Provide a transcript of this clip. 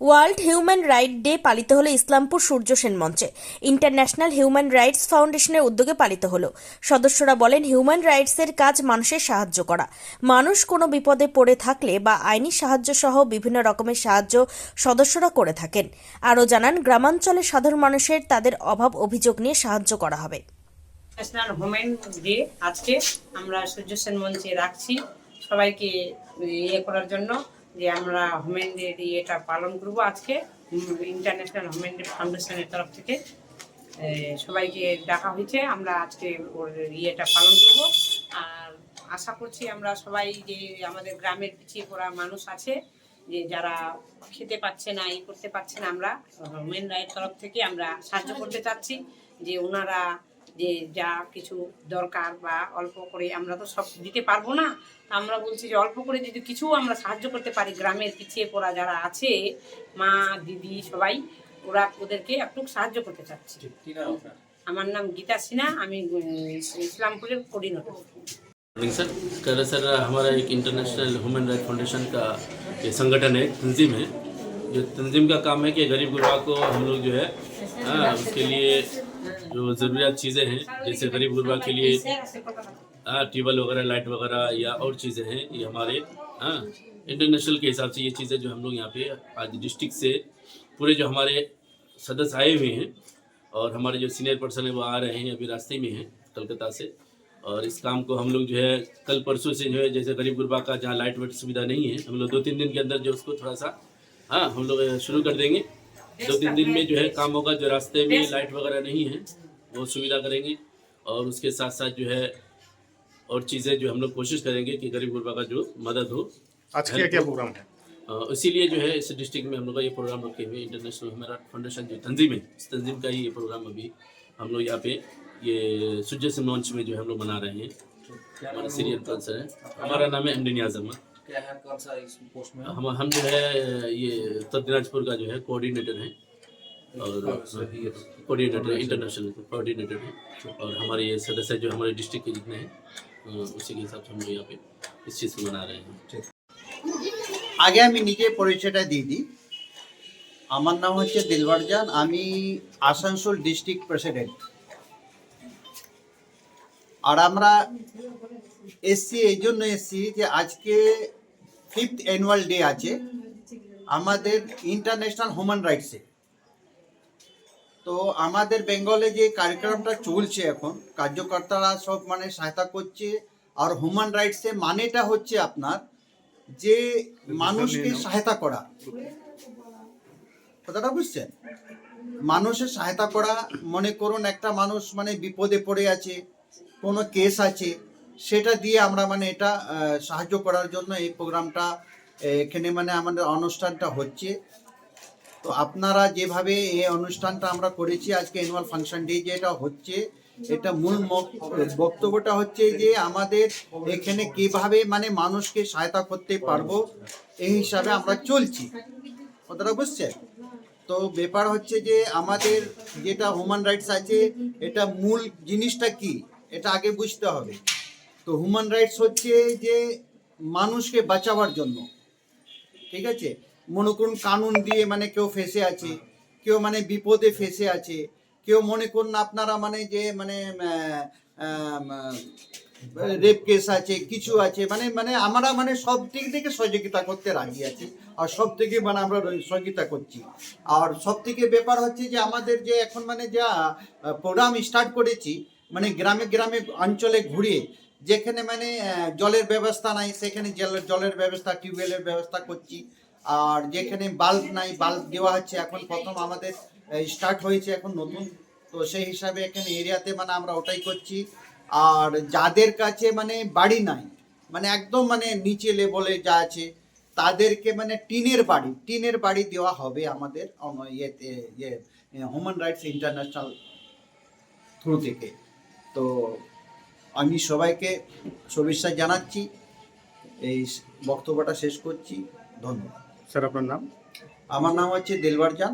World human right day পালিত হলো ইসলামপুর সূর্য সেন মঞ্চে। ইন্টারন্যাশনাল হিউম্যান রাইটস ফাউন্ডেশনের উদ্যোগে পালিত হলো। সদস্যরা বলেন, হিউম্যান রাইটসের কাজ মানুষের সাহায্য করা। মানুষ কোনো বিপদে পড়ে থাকলে বা আইনি সাহায্য সহ বিভিন্ন রকমের সাহায্য সদস্যরা করে থাকেন। আরও জানান, গ্রামাঞ্চলে সাধারণ মানুষের তাদের অভাব অভিযোগ নিয়ে সাহায্য করা হবে। ন্যাশনাল হোমেন ডে আজকে আমরা সূর্য সেন মঞ্চে রাখছি। সবাইকে ইয়ে করার জন্য যে আমরা হোমেন ডে ইয়েটা পালন করব আজকে। ইন্টারন্যাশনাল হোমেন ডে ফাউন্ডেশনের তরফ থেকে। সবাইকে ডাকা হয়েছে, আমরা আজকে ওর ইয়েটা পালন করব। আর আশা করছি আমরা সবাই যে আমাদের গ্রামের পিছিয়ে পড়া মানুষ আছে, যে যারা খেতে পাচ্ছে না, ই করতে পারছে না, আমরা হোমেন রায়ের তরফ থেকে আমরা সাহায্য করতে চাচ্ছি, যে ওনারা যে যা কিছু দরকার বা অল্প করে আমরা তো সব দিতে পারবো না তা আমরা বলছি যে অল্প করে যদি কিছু আমরা সাহায্য করতে পারি গ্রামের পিছিয়ে পড়া যারা আছে মা দিদি সবাই ওরা ওদেরকে একটু সাহায্য করতে চাচ্ছি আমার নাম গীতা সিনহা আমি উম, ইসলামপুরের কোর্ডিনেটর मॉर्निंग सर कह रहे सर हमारा एक इंटरनेशनल ह्यूमन राइट फाउंडेशन का ये संगठन है तंजीम है जो तंजीम का काम है कि गरीब गुरबा को हम लोग जो है हाँ, उसके लिए जो ज़रूरियात चीज़ें हैं, जैसे गरीब गुरबा के लिए हाँ ट्यूबवेल वगैरह, लाइट वगैरह या और चीज़ें हैं, ये हमारे हाँ इंटरनेशनल के हिसाब से ये चीज़ें जो हम लोग यहाँ पे आज डिस्ट्रिक्ट से पूरे जो हमारे सदस्य आए हुए हैं और हमारे जो सीनियर पर्सन है, वो आ रहे हैं, अभी रास्ते में हैं, कलकत्ता से। और इस काम को हम लोग जो है, कल परसों से जो है, जैसे गरीब गुरबा का जहाँ लाइट वाइट सुविधा नहीं है, हम लोग दो तीन दिन के अंदर जो उसको थोड़ा सा हाँ हम लोग शुरू कर देंगे। दो तीन दिन में जो है, काम होगा, जो रास्ते में लाइट वगैरह नहीं है वो सुविधा करेंगे और उसके साथ साथ जो है और चीज़ें जो हम लोग कोशिश करेंगे कि गरीब गुरबा का जो मदद हो आज क्या क्या प्रोग्राम है? इसीलिए जो है इस डिस्ट्रिक्ट में हम लोग का ये प्रोग्राम रखे हुए इंटरनेशनल हमारा फाउंडेशन जो तंजीम है इस तंजीम का ही ये प्रोग्राम अभी हम लोग यहाँ पे ये सुजय से मंच में जो है हम लोग मना रहे हैं। हमारा सीनियर काउंसलर है। हमारा नाम है एम डी नियाज अहमद क्या है कौन सा इस पोस्ट में? हम हम जो है ये उत्तर दिनाजपुर का जो है कोऑर्डिनेटर है। कोऑर्डिनेटर इंटरनेशनल कोऑर्डिनेटर है और हमारे ये सदस्य जो हमारे डिस्ट्रिक्ट के जितने हैं अ, उसी के हिसाब से हम लोग यहाँ पे इस चीज़ को मना रहे हैं আগে আমি নিজে পরিচয়টা দিয়ে দিই আমার নাম হচ্ছে দিলবার জান আমি আসানসোল ডিস্ট্রিক্ট প্রেসিডেন্ট আর আমরা এসছি এই জন্য এসছি যে আজকে ফিফথ অ্যানুয়াল ডে আছে আমাদের ইন্টারন্যাশনাল হিউম্যান রাইটসে তো আমাদের বেঙ্গলে যে কার্যক্রমটা চলছে এখন কার্যকর্তারা সব মানে সহায়তা করছে আর হিউম্যান রাইটসে মানেটা হচ্ছে আপনার যে মানুষকে সহায়তা করা। কথাটা বুঝছেন? মানুষের সহায়তা করা মনে করুন একটা মানুষ মানে বিপদে পড়ে আছে কোনো কেস আছে সেটা দিয়ে আমরা মানে এটা সাহায্য করার জন্য এই প্রোগ্রামটা এখানে মানে আমাদের অনুষ্ঠানটা হচ্ছে। তো আপনারা যেভাবে এই অনুষ্ঠানটা আমরা করেছি, আজকে অ্যানুয়াল ফাংশন ডে যেটা হচ্ছে, এটা মূল বক্তব্যটা হচ্ছে যে আমাদের এখানে কীভাবে মানে মানুষকে সহায়তা করতে পারব, এই হিসাবে আমরা চলছি। কথাটা বুঝছেন? তো ব্যাপার হচ্ছে যে আমাদের যেটা হিউম্যান রাইটস আছে, এটা মূল জিনিসটা কি, এটা আগে বুঝতে হবে। তো হিউম্যান রাইটস হচ্ছে যে মানুষকে বাঁচাবার জন্য। ঠিক আছে? মনে করুন কানুন দিয়ে মানে কেউ ফেসে আছে, কেউ মানে বিপদে ফেসে আছে, কেউ মনে করুন আপনারা মানে যে মানে রেপ কেস আছে, কিছু আছে মানে মানে আমরা মানে সব দিক থেকে সহযোগিতা করতে রাজি আছি আর সব থেকে মানে আমরা সহযোগিতা করছি। আর সব থেকে ব্যাপার হচ্ছে যে আমাদের যে এখন মানে যা প্রোগ্রাম স্টার্ট করেছি মানে গ্রামে গ্রামে অঞ্চলে ঘুরে যেখানে মানে জলের ব্যবস্থা নাই, সেখানে জলের জলের ব্যবস্থা টিউবওয়েলের ব্যবস্থা করছি আর যেখানে বাল্ব নাই বাল্ব দেওয়া হচ্ছে, এখন প্রথম আমাদের স্টার্ট হয়েছে এখন নতুন। তো সেই হিসাবে এখানে এরিয়াতে মানে আমরা ওটাই করছি। আর যাদের কাছে মানে বাড়ি নাই মানে একদম মানে নিচে লেভেলে যা আছে, তাদেরকে মানে টিনের বাড়ি টিনের বাড়ি দেওয়া হবে আমাদের ইয়েতে ইয়ে হিউম্যান রাইটস ইন্টারন্যাশনাল থ্রু থেকে। তো আমি সবাইকে শুভেচ্ছা জানাচ্ছি। এই বক্তব্যটা শেষ করছি। ধন্যবাদ। স্যার আপনার নাম আমার নাম হচ্ছে দিলবার জান